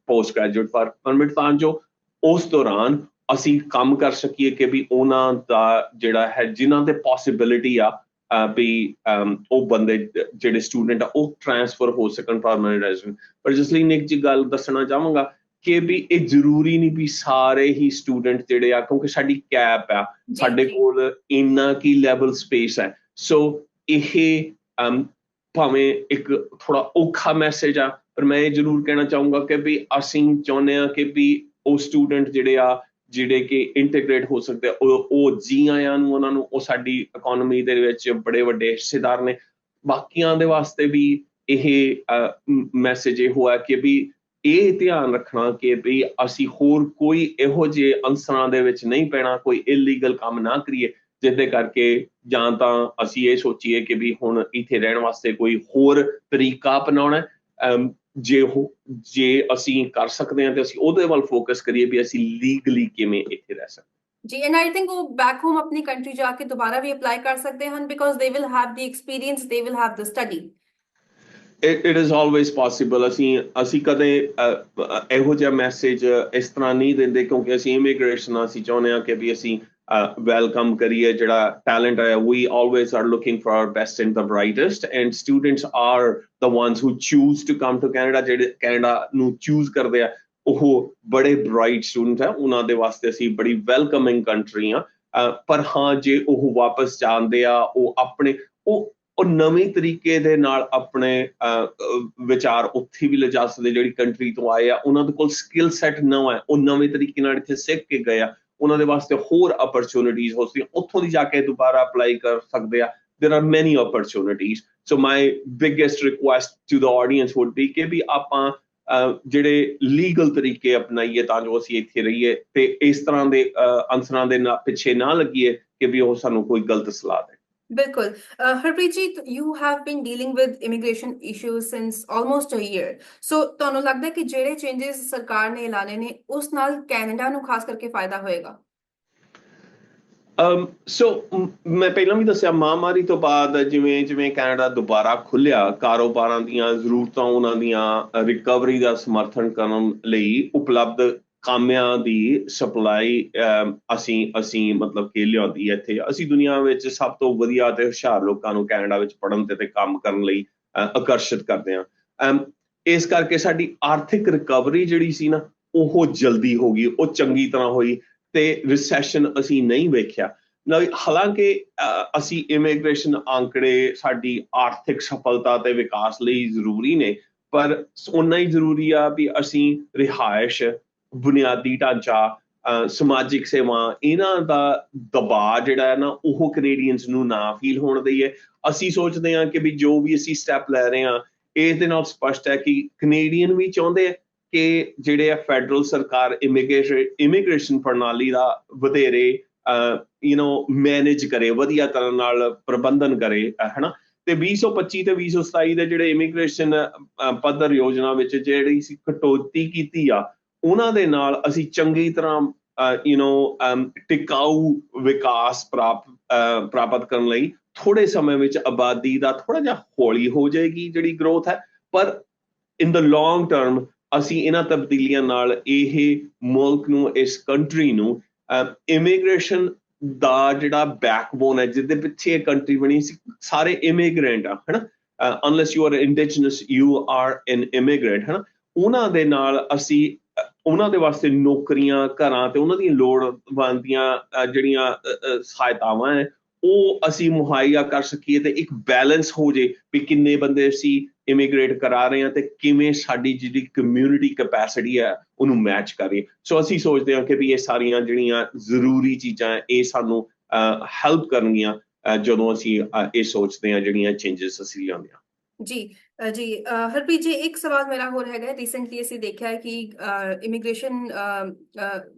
ਪੋਸਟ ਗ੍ਰੈਜੂਏਟ ਪਰਮਿਟ ਤਾਂ ਜੋ ਉਸ ਦੌਰਾਨ ਅਸੀਂ ਕੰਮ ਕਰ ਸਕੀਏ ਕਿ ਵੀ ਉਹਨਾਂ ਦਾ ਜਿਹੜਾ ਹੈ ਜਿਨ੍ਹਾਂ ਦੇ ਪੋਸਿਬਿਲਿਟੀ ਆ ਵੀ ਅਮ, ਉਹ ਬੰਦੇ ਜਿਹੜੇ ਸਟੂਡੈਂਟ ਆ ਉਹ ਟ੍ਰਾਂਸਫਰ ਹੋ ਸਕਣ ਪਰਮਨੈਂਟ ਰੈਜ਼ੀਡੈਂਟ ਪਰ ਜਿਸ ਲਈ ਨਿਕ ਜੀ ਗੱਲ ਦੱਸਣਾ ਚਾਹਾਂਗਾ ਕਿ ਵੀ ਇਹ ਜ਼ਰੂਰੀ ਨਹੀਂ ਵੀ ਸਾਰੇ ਹੀ ਸਟੂਡੈਂਟ ਜਿਹੜੇ ਆ ਕਿਉਂਕਿ ਸਾਡੀ ਕੈਪ ਆ ਸਾਡੇ। ਕੋਲ ਇੰਨਾ ਕੀ ਲੈਵਲ ਸਪੇਸ ਹੈ ਸੋ ਇਹ ਅਮ, ਭਾਵੇਂ ਇੱਕ ਥੋੜਾ ਔਖਾ ਮੈਸੇਜ ਆ ਪਰ ਮੈਂ ਇਹ ਜ਼ਰੂਰ ਕਹਿਣਾ ਚਾਹੂੰਗਾ ਕਿ ਵੀ ਅਸੀਂ ਚਾਹੁੰਦੇ ਆ ਕਿ ਵੀ ਉਹ ਸਟੂਡੈਂਟ ਜਿਹੜੇ ਆ ਜਿਹੜੇ ਕਿ ਇੰਟੀਗ੍ਰੇਟ ਹੋ ਸਕਦੇ ਆ, ਉਹ ਉਹ ਜੀ ਆਇਆਂ ਨੂੰ ਉਹਨਾਂ ਨੂੰ ਉਹ ਸਾਡੀ ਇਕਨੋਮੀ ਦੇ ਵਿੱਚ ਬੜੇ ਵੱਡੇ ਹਿੱਸੇਦਾਰ ਨੇ ਬਾਕੀਆਂ ਦੇ ਵਾਸਤੇ ਵੀ ਇਹ ਮੈਸੇਜ ਇਹ ਹੋਇਆ ਕਿ ਵੀ ਇਹ ਧਿਆਨ ਰੱਖਣਾ ਕਿ ਵੀ ਅਸੀਂ ਹੋਰ ਕੋਈ ਇਹੋ ਜਿਹੇ ਅੰਸਰਾਂ ਦੇ ਵਿੱਚ ਨਹੀਂ ਪੈਣਾ, ਕੋਈ ਇਲੀਗਲ ਕੰਮ ਨਾ ਕਰੀਏ, ਜਿਹਦੇ ਕਰਕੇ ਜਾਂ ਤਾਂ ਅਸੀਂ ਇਹ ਸੋਚੀਏ ਕਿ ਵੀ ਹੁਣ ਇੱਥੇ ਰਹਿਣ ਵਾਸਤੇ ਕੋਈ ਹੋਰ ਤਰੀਕਾ ਅਪਣਾਉਣਾ ਜੇ ਜੇ ਅਸੀਂ ਕਰ ਸਕਦੇ ਹਾਂ ਤੇ ਅਸੀਂ ਉਹਦੇ ਵੱਲ ਫੋਕਸ ਕਰੀਏ ਵੀ ਅਸੀਂ ਲੀਗਲੀ ਕਿਵੇਂ ਇੱਥੇ ਰਹਿ ਸਕਦੇ ਜੀ ਐਂਡ ਆਈ ਥਿੰਕ ਉਹ ਬੈਕ ਹੋਮ ਆਪਣੀ ਕੰਟਰੀ ਜਾ ਕੇ ਦੁਬਾਰਾ ਵੀ ਅਪਲਾਈ ਕਰ ਸਕਦੇ ਹਨ because they will have the experience they will have the study it is always possible ਅਸੀਂ ਅਸੀਂ ਕਦੇ ਇਹੋ ਜਿਹਾ ਮੈਸੇਜ ਇਸ ਤਰ੍ਹਾਂ ਨਹੀਂ ਦਿੰਦੇ ਕਿਉਂਕਿ ਅਸੀਂ ਇਮੀਗ੍ਰੇਸ਼ਨ ਅਸੀਂ ਚਾਹੁੰਦੇ ਹਾਂ ਕਿ ਵੀ ਅਸੀਂ ਵੈਲਕਮ ਕਰੀਏ ਜਿਹੜਾ ਟੈਲੈਂਟ ਹੈ we always are looking for our best and the brightest and students are the ones who choose to come to Canada, ਜਿਹੜੇ ਕੈਨੇਡਾ ਨੂੰ ਚੂਜ਼ ਕਰਦੇ ਆ, ਉਹ ਬੜੇ ਬ੍ਰਾਈਟ ਸਟੂਡੈਂਟ ਆ। ਉਹਨਾਂ ਦੇ ਵਾਸਤੇ ਅਸੀਂ ਬੜੀ ਵੈਲਕਮਿੰਗ ਕੰਟਰੀ ਆ। ਪਰ ਹਾਂ, ਜੇ ਉਹ ਵਾਪਸ ਜਾਂਦੇ ਆ, ਉਹ ਆਪਣੇ, ਉਹ ਉਹ ਨਵੇਂ ਤਰੀਕੇ ਦੇ ਨਾਲ ਆਪਣੇ ਅਹ, ਵਿਚਾਰ ਉੱਥੇ ਵੀ ਲਿਜਾ ਸਕਦੇ ਜਿਹੜੀ ਕੰਟਰੀ ਤੋਂ ਆਏ ਆ ਉਹਨਾਂ ਦੇ ਕੋਲ ਸਕਿੱਲ ਸੈਟ ਨਵਾਂ ਹੈ ਉਹ ਨਵੇਂ ਤਰੀਕੇ ਨਾਲ ਇੱਥੇ ਸਿੱਖ ਕੇ ਗਏ ਆ ਉਹਨਾਂ ਦੇ ਵਾਸਤੇ ਹੋਰ ਅਪਰਚੂਨਿਟੀਜ਼ ਹੋ ਸਕਦੀਆਂ ਉੱਥੋਂ ਦੀ ਜਾ ਕੇ ਦੁਬਾਰਾ ਅਪਲਾਈ ਕਰ ਸਕਦੇ ਆ there are many opportunities so my biggest request to the audience would be ਕਿ ਵੀ ਆਪਾਂ ਜਿਹੜੇ ਲੀਗਲ ਤਰੀਕੇ ਅਪਣਾਈਏ ਤਾਂ ਜੋ ਅਸੀਂ ਇੱਥੇ ਰਹੀਏ ਤੇ ਇਸ ਤਰ੍ਹਾਂ ਦੇ ਅਨਸਰਾਂ ਦੇ ਨਾ ਪਿੱਛੇ ਨਾ ਲੱਗੀਏ ਕਿ ਵੀ ਉਹ ਸਾਨੂੰ ਕੋਈ ਗਲਤ ਸਲਾਹ ਦੇ ਬਿਲਕੁਲ ਅਹ Harpreet ji you have been dealing with immigration issues since almost a year so ਤੁਹਾਨੂੰ ਲੱਗਦਾ ਹੈ ਕਿ ਜਿਹੜੇ ਚੇਂਜਸ ਸਰਕਾਰ ਨੇ ਐਲਾਨੇ ਨੇ ਉਸ ਨਾਲ ਕੈਨੇਡਾ ਨੂੰ ਖਾਸ ਕਰਕੇ ਫਾਇਦਾ ਹੋਏਗਾ ਅਮ ਸੋ ਮੈਂ ਪਹਿਲਾਂ ਵੀ ਦੱਸਿਆ ਮਹਾਮਾਰੀ ਤੋਂ ਬਾਅਦ ਜਿਵੇਂ ਜਿਵੇਂ ਕੈਨੇਡਾ ਦੁਬਾਰਾ ਖੁੱਲਿਆ ਕਾਰੋਬਾਰਾਂ ਦੀਆਂ ਜ਼ਰੂਰਤਾਂ ਉਹਨਾਂ ਦੀਆਂ ਰਿਕਵਰੀ ਦਾ ਸਮਰਥਨ ਕਰਨ ਲਈ ਉਪਲਬਧ ਕਾਮਿਆਂ ਦੀ ਸਪਲਾਈ ਅਸੀਂ ਅਸੀਂ ਮਤਲਬ ਕਿ ਲਿਆਉਂਦੀ ਹੈ ਇੱਥੇ। ਅਸੀਂ ਦੁਨੀਆ ਵਿੱਚ ਸਭ ਤੋਂ ਵਧੀਆ ਤੇ ਹੁਸ਼ਿਆਰ ਲੋਕਾਂ ਨੂੰ ਕੈਨੇਡਾ ਵਿੱਚ ਪੜ੍ਹਨ ਤੇ ਤੇ ਕੰਮ ਕਰਨ ਲਈ ਆਕਰਸ਼ਿਤ ਕਰਦੇ ਹਾਂ। ਇਸ ਕਰਕੇ ਸਾਡੀ ਆਰਥਿਕ ਰਿਕਵਰੀ ਜਿਹੜੀ ਸੀ ਨਾ, ਉਹ ਜਲਦੀ ਹੋ ਗਈ, ਉਹ ਚੰਗੀ ਤਰ੍ਹਾਂ ਹੋਈ ਤੇ ਰਿਸੈਸ਼ਨ ਅਸੀਂ ਨਹੀਂ ਵੇਖਿਆ। ਨਾ, ਹਾਲਾਂਕਿ ਅਸੀਂ ਇਮੀਗ੍ਰੇਸ਼ਨ ਆંકੜੇ ਸਾਡੀ ਆਰਥਿਕ ਸਫਲਤਾ ਤੇ ਵਿਕਾਸ ਲਈ ਜ਼ਰੂਰੀ ਨੇ, ਪਰ ਉਨਾ ਹੀ ਜ਼ਰੂਰੀ ਆ ਵੀ ਅਸੀਂ ਰਿਹਾਇਸ਼ ਬੁਨਿਆਦੀ ਢਾਂਚਾ ਅਹ, ਸਮਾਜਿਕ ਸੇਵਾ ਇਹਨਾਂ ਦਾ ਦਬਾਅ ਜਿਹੜਾ ਹੈ ਨਾ ਉਹ ਕੈਨੇਡੀਅਨਸ ਨੂੰ ਨਾ ਫੀਲ ਹੋਣ ਦਈਏ। ਅਸੀਂ ਸੋਚਦੇ ਹਾਂ ਕਿ ਵੀ ਜੋ ਵੀ ਅਸੀਂ ਸਟੈਪ ਲੈ ਰਹੇ ਹਾਂ ਇਸ ਦੇ ਨਾਲ ਸਪਸ਼ਟ ਹੈ ਕਿ ਕੈਨੇਡੀਅਨ ਵੀ ਚਾਹੁੰਦੇ ਆ ਕਿ ਜਿਹੜੇ ਆ ਫੈਡਰਲ ਸਰਕਾਰ ਇਮੀਗ੍ਰੇਸ਼ਨ ਇਮੀਗ੍ਰੇਸ਼ਨ ਪ੍ਰਣਾਲੀ ਦਾ ਵਧੇਰੇ ਯੂ نو ਮੈਨੇਜ ਕਰੇ ਵਧੀਆ ਤਰ੍ਹਾਂ ਨਾਲ ਪ੍ਰਬੰਧਨ ਕਰੇ ਅਹ, ਹਨਾ। ਤੇ 2025 ਤੇ 2027 ਦੇ ਜਿਹੜੇ ਇਮੀਗ੍ਰੇਸ਼ਨ ਪੱਧਰ ਯੋਜਨਾ ਵਿੱਚ ਜਿਹੜੀ ਸੀ ਕਟੌਤੀ ਕੀਤੀ ਆ ਉਹਨਾਂ ਦੇ ਨਾਲ ਅਸੀਂ ਚੰਗੀ ਤਰ੍ਹਾਂ ਯੂ نو ਟਿਕਾਊ ਵਿਕਾਸ ਪ੍ਰਾਪਤ ਪ੍ਰਾਪਤ ਕਰਨ ਲਈ ਥੋੜੇ ਸਮੇਂ ਵਿੱਚ ਆਬਾਦੀ ਦਾ ਥੋੜਾ ਜਿਹਾ ਹੌਲੀ ਹੋ ਜਾਏਗੀ ਜਿਹੜੀ ਗਰੋਥ ਹੈ, ਪਰ ਇਨ ਦ ਲੌਂਗ ਟਰਮ ਅਸੀਂ ਇਹਨਾਂ ਤਬਦੀਲੀਆਂ ਨਾਲ ਇਹ ਮੁਲਕ ਨੂੰ, ਇਸ ਕੰਟਰੀ ਨੂੰ ਇਮੀਗ੍ਰੇਸ਼ਨ ਦਾ ਜਿਹੜਾ ਬੈਕਬੋਨ ਹੈ, ਜਿਹਦੇ ਪਿੱਛੇ ਇਹ ਕੰਟਰੀ ਬਣੀ ਸੀ, ਸਾਰੇ ਇਮੀਗ੍ਰੈਂਟ ਆ, ਹਨਾ? Unless you are indigenous you are an immigrant ਹਨਾ? ਉਹਨਾਂ ਦੇ ਨਾਲ ਅਸੀਂ ਉਹਨਾਂ ਦੇ ਵਾਸਤੇ ਨੌਕਰੀਆਂ ਘਰਾਂ ਤੇ ਉਹਨਾਂ ਦੀਆਂ ਲੋੜਵੰਦ ਦੀਆਂ ਜਿਹੜੀਆਂ ਸਹਾਇਤਾਵਾਂ ਹੈ ਉਹ ਅਸੀਂ ਮੁਹੱਈਆ ਕਰ ਸਕੀਏ ਤੇ ਇੱਕ ਬੈਲੈਂਸ ਹੋ ਜੇ ਵੀ ਕਿੰਨੇ ਬੰਦੇ ਅਸੀਂ ਇਮੀਗ੍ਰੇਟ ਕਰਾ ਰਹੇ ਹਾਂ ਤੇ ਕਿਵੇਂ ਸਾਡੀ ਜਿਹੜੀ ਕਮਿਊਨਿਟੀ ਕਪੈਸਿਟੀ ਹੈ ਉਹਨੂੰ ਮੈਚ ਕਰੀਏ। ਸੋ ਅਸੀਂ ਸੋਚਦੇ ਹਾਂ ਕਿ ਵੀ ਇਹ ਸਾਰੀਆਂ ਜਿਹੜੀਆਂ ਜ਼ਰੂਰੀ ਚੀਜ਼ਾਂ ਹੈ, ਇਹ ਸਾਨੂੰ ਹੈਲਪ ਕਰਨਗੀਆਂ ਜਦੋਂ ਅਸੀਂ ਇਹ ਸੋਚਦੇ ਹਾਂ ਜਿਹੜੀਆਂ ਚੇਂਜਸ ਅਸੀਂ ਲਿਆਉਂਦੇ ਹਾਂ। ਜੀ ਅ, ਜੀ ਅ, ਹਰਪ੍ਰੀਤ ਜੀ ਇੱਕ ਸਵਾਲ ਮੇਰਾ ਹੋਰ ਹੈਗਾ ਰੀਸੈਂਟਲੀ ਅਸੀਂ ਦੇਖਿਆ ਹੈ ਕਿ ਇਮੀਗ੍ਰੇਸ਼ਨ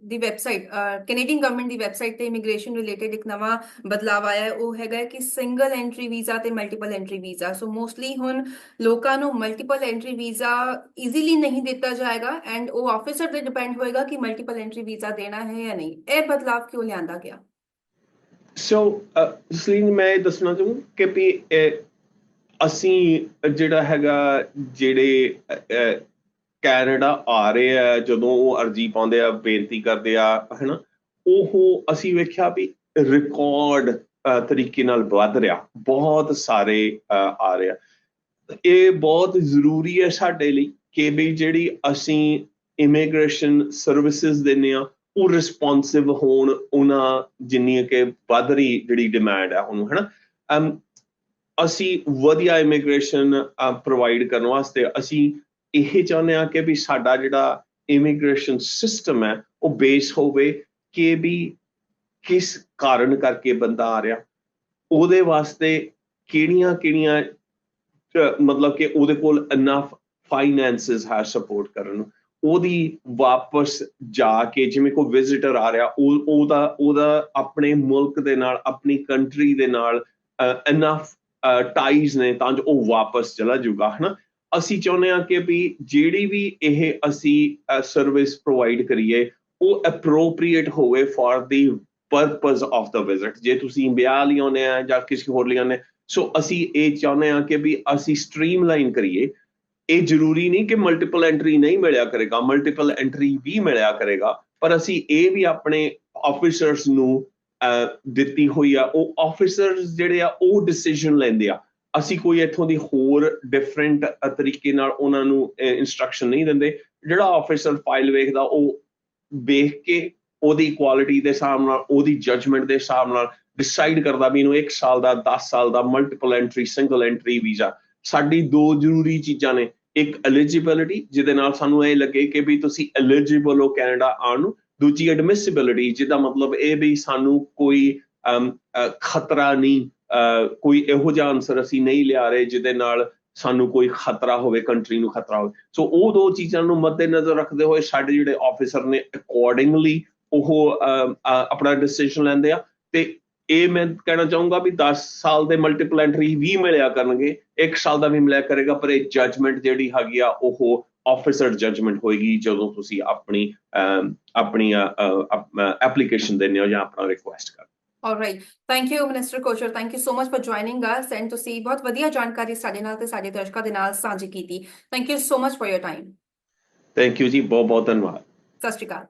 ਦੀ ਵੈਬਸਾਈਟ ਕੈਨੇਡੀਅਨ ਗਵਰਨਮੈਂਟ ਦੀ ਵੈਬਸਾਈਟ ਤੇ ਇਮੀਗ੍ਰੇਸ਼ਨ ਰਿਲੇਟਡ ਇੱਕ ਨਵਾਂ ਬਦਲਾਅ ਆਇਆ ਹੈ ਉਹ ਹੈਗਾ ਹੈ ਕਿ ਸਿੰਗਲ ਐਂਟਰੀ ਵੀਜ਼ਾ ਤੇ multiple entry visa so mostly ਹੁਣ ਲੋਕਾਂ ਨੂੰ ਮਲਟੀਪਲ ਐਂਟਰੀ ਵੀਜ਼ਾ ਈਜ਼ੀਲੀ ਨਹੀਂ ਦਿੱਤਾ ਜਾਏਗਾ ਐਂਡ ਉਹ ਆਫੀਸਰ ਤੇ ਡਿਪੈਂਡ ਹੋਏਗਾ ਕਿ ਮਲਟੀਪਲ ਐਂਟਰੀ ਵੀਜ਼ਾ ਦੇਣਾ ਹੈ ਜਾਂ ਨਹੀਂ ਇਹ ਬਦਲਾਵ ਕਿਉਂ ਲਿਆਂਦਾ ਗਿਆ ਸੋ ਜਸਲੀਨ ਮੈਂ ਇਹ ਦੱਸਣਾ ਚਾਹੂੰ ਕਿ ਵੀ ਇਹ ਅਸੀਂ ਜਿਹੜਾ ਹੈਗਾ ਜਿਹੜੇ ਕੈਨੇਡਾ ਆ ਰਹੇ ਆ ਜਦੋਂ ਉਹ ਅਰਜੀ ਪਾਉਂਦੇ ਆ ਬੇਨਤੀ ਕਰਦੇ ਆ ਹਨਾ ਉਹ ਅਸੀਂ ਵੇਖਿਆ ਵੀ ਰਿਕਾਰਡ ਤਰੀਕੇ ਨਾਲ ਵੱਧ ਰਿਹਾ। ਬਹੁਤ ਸਾਰੇ ਆ ਰਹੇ ਆ। ਇਹ ਬਹੁਤ ਜ਼ਰੂਰੀ ਹੈ ਸਾਡੇ ਲਈ ਕਿ ਵੀ ਜਿਹੜੀ ਅਸੀਂ ਇਮੀਗ੍ਰੇਸ਼ਨ ਸਰਵਿਸਿਜ਼ ਦਿੰਦੇ ਆ ਉਹ ਰਿਸਪੌਂਸਿਵ ਹੋਣ ਉਹਨਾਂ ਜਿੰਨੀ ਕਿ ਵੱਧ ਰਹੀ ਜਿਹੜੀ ਡਿਮਾਂਡ ਆ ਉਹਨੂੰ ਹਨਾ। ਅਮ, ਅਸੀਂ ਵਧੀਆ ਇਮੀਗ੍ਰੇਸ਼ਨ ਪ੍ਰੋਵਾਈਡ ਕਰਨ ਵਾਸਤੇ ਅਸੀਂ ਇਹ ਚਾਹੁੰਦੇ ਹਾਂ ਕਿ ਵੀ ਸਾਡਾ ਜਿਹੜਾ ਇਮੀਗ੍ਰੇਸ਼ਨ ਸਿਸਟਮ ਹੈ, ਉਹ ਬੇਸ ਹੋਵੇ ਕਿ ਵੀ ਕਿਸ ਕਾਰਨ ਕਰਕੇ ਬੰਦਾ ਆ ਰਿਹਾ। ਉਹਦੇ ਵਾਸਤੇ ਕਿਹੜੀਆਂ ਕਿਹੜੀਆਂ ਮਤਲਬ ਕਿ ਉਹਦੇ ਕੋਲ ਇਨਫ ਫਾਈਨੈਂਸਸ ਹੈ ਸਪੋਰਟ ਕਰਨ ਨੂੰ। ਉਹਦੀ ਵਾਪਸ ਜਾ ਕੇ ਜਿਵੇਂ ਕੋਈ ਵਿਜ਼ਿਟਰ ਆ ਰਿਹਾ, ਉਹ ਉਹਦਾ ਉਹਦਾ ਆਪਣੇ ਮੁਲਕ ਦੇ ਨਾਲ, ਆਪਣੀ ਕੰਟਰੀ ਦੇ ਨਾਲ ਇਨਫ ਟਾਈਜ਼ ਨੇ ਤਾਂ ਜੋ ਉਹ ਵਾਪਸ ਚਲਾ ਜਾਊਗਾ, ਹਨਾ? ਅਸੀਂ ਚਾਹੁੰਦੇ ਹਾਂ ਕਿ ਵੀ ਜਿਹੜੀ ਵੀ ਇਹ ਅਸੀਂ ਸਰਵਿਸ ਪ੍ਰੋਵਾਈਡ ਕਰੀਏ, ਉਹ ਅਪਰੋਪਰੀਏਟ ਹੋਵੇ for the purpose of the visit ਜੇ ਤੁਸੀਂ ਵਿਆਹ ਲਈ ਆਉਂਦੇ ਆ ਜਾਂ ਕਿਸੇ ਹੋਰ ਲਈ ਆਉਂਦੇ, ਸੋ ਅਸੀਂ ਇਹ ਚਾਹੁੰਦੇ ਹਾਂ ਕਿ ਵੀ ਅਸੀਂ ਸਟ੍ਰੀਮਲਾਈਨ ਕਰੀਏ। ਇਹ ਜ਼ਰੂਰੀ ਨਹੀਂ ਕਿ ਮਲਟੀਪਲ ਐਂਟਰੀ ਨਹੀਂ ਮਿਲਿਆ ਕਰੇਗਾ ਮਲਟੀਪਲ ਐਂਟਰੀ ਵੀ ਮਿਲਿਆ ਕਰੇਗਾ, ਪਰ ਅਸੀਂ ਇਹ ਵੀ ਆਪਣੇ ਆਫੀਸਰਸ ਨੂੰ ਦਿੱਤੀ ਹੋਈ ਆ, ਉਹ ਆਫੀਸਰਸ ਜਿਹੜੇ ਆ, ਉਹ ਡਿਸੀਜਨ ਲੈਂਦੇ ਆ। ਅਸੀਂ ਕੋਈ ਇੱਥੋਂ ਦੀ ਹੋਰ ਡਿਫਰੈਂਟ ਤਰੀਕੇ ਨਾਲ ਉਹਨਾਂ ਨੂੰ ਇਨਸਟਰਕਸ਼ਨ ਨਹੀਂ ਦਿੰਦੇ। ਜਿਹੜਾ ਆਫੀਸਰ ਫਾਈਲ ਵੇਖਦਾ, ਉਹ ਵੇਖ ਕੇ ਉਹਦੀ ਕੁਆਲਿਟੀ ਦੇ ਹਿਸਾਬ ਨਾਲ, ਉਹਦੀ ਜਜਮੈਂਟ ਦੇ ਹਿਸਾਬ ਨਾਲ ਡਿਸਾਈਡ ਕਰਦਾ ਵੀ ਇਹਨੂੰ 1 ਸਾਲ ਦਾ 10 ਸਾਲ ਦਾ multiple entry single entry visa ਸਾਡੀ ਦੋ ਜ਼ਰੂਰੀ ਚੀਜ਼ਾਂ ਨੇ। ਇੱਕ ਐਲੀਜੀਬਿਲਿਟੀ ਜਿਹਦੇ ਨਾਲ ਸਾਨੂੰ ਇਹ ਲੱਗੇ ਕਿ ਵੀ ਤੁਸੀਂ ਐਲੀਜੀਬਲ ਹੋ ਕੈਨੇਡਾ ਆਉਣ ਨੂੰ। ਦੂਜੀ ਐਡਮਿਸਿਬਿਲਿਟੀ ਜਿਹਦਾ ਮਤਲਬ ਇਹ ਵੀ ਸਾਨੂੰ ਕੋਈ ਖਤਰਾ ਨਹੀਂ ਕੋਈ ਇਹੋ ਜਿਹਾ ਆਨਸਰ ਅਸੀਂ ਨਹੀਂ ਲਿਆ ਰਹੇ ਜਿਹਦੇ ਨਾਲ ਸਾਨੂੰ ਕੋਈ ਖਤਰਾ ਹੋਵੇ ਕੰਟਰੀ ਨੂੰ ਖਤਰਾ ਹੋਵੇ। ਸੋ ਉਹ ਦੋ ਚੀਜ਼ਾਂ ਨੂੰ ਮੱਦੇਨਜ਼ਰ ਰੱਖਦੇ ਹੋਏ ਸਾਡੇ ਜਿਹੜੇ ਆਫੀਸਰ ਨੇ ਅਕੋਰਡਿੰਗਲੀ ਉਹ ਆਪਣਾ ਡਿਸੀਜਨ ਲੈਂਦੇ ਆ। ਤੇ ਇਹ ਮੈਂ ਕਹਿਣਾ ਚਾਹੂੰਗਾ ਵੀ 10 ਸਾਲ ਦੇ ਮਲਟੀਪਲ ਐਂਟਰੀ ਵੀ ਮਿਲਿਆ ਕਰਨਗੇ 1 ਸਾਲ ਦਾ ਵੀ ਮਿਲਿਆ ਕਰੇਗਾ, ਪਰ ਇਹ ਜਜਮੈਂਟ ਜਿਹੜੀ ਹੈਗੀ ਆ, ਉਹ ਆਫੀਸਰ ਜਜਮੈਂਟ ਹੋਏਗੀ ਜਦੋਂ ਤੁਸੀਂ ਆਪਣੀ ਆਪਣੀ ਐਪਲੀਕੇਸ਼ਨ ਦਿੰਦੇ ਹੋ ਜਾਂ ਆਪਣਾ ਰਿਕੁਐਸਟ ਕਰਦੇ All right. Thank you, Minister Kochar. Thank you so much for joining us and ਤੁਸੀਂ ਬਹੁਤ ਵਧੀਆ ਜਾਣਕਾਰੀ ਸਾਡੇ ਨਾਲ ਤੇ ਸਾਡੇ ਦਰਸ਼ਕਾਂ ਦੇ ਨਾਲ ਸਾਂਝੀ ਕੀਤੀ. Thank you so much for your time. Thank you ji ਬਹੁਤ ਬਹੁਤ ਧੰਨਵਾਦ ਸਤਿ ਸ਼੍ਰੀ ਅਕਾਲ.